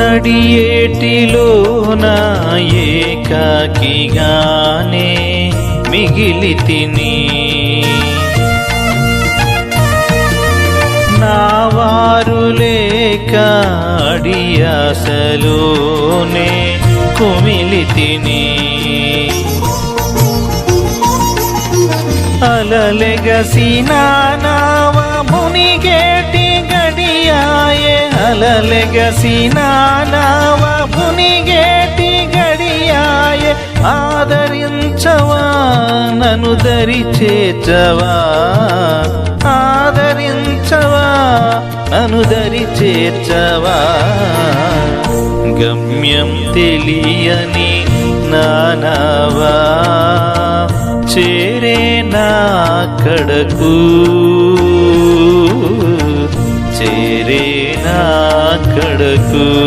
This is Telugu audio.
నడియేటిలోన ఏకాకిగానే మిగిలి తిని నావారు లేక అడియాసలోనే కుమిలి తిని అలలెగసిన నావ మునిగేటి గడియాయే అలలెగసిన నావ మునిగేటి గడియాయే ఆదరించవా నన్ను దరి చేర్చవా ఆదరించవా నన్ను దరి గమ్యం తెలియని నానావా చేరే నా కడకు చేరే నా కడకు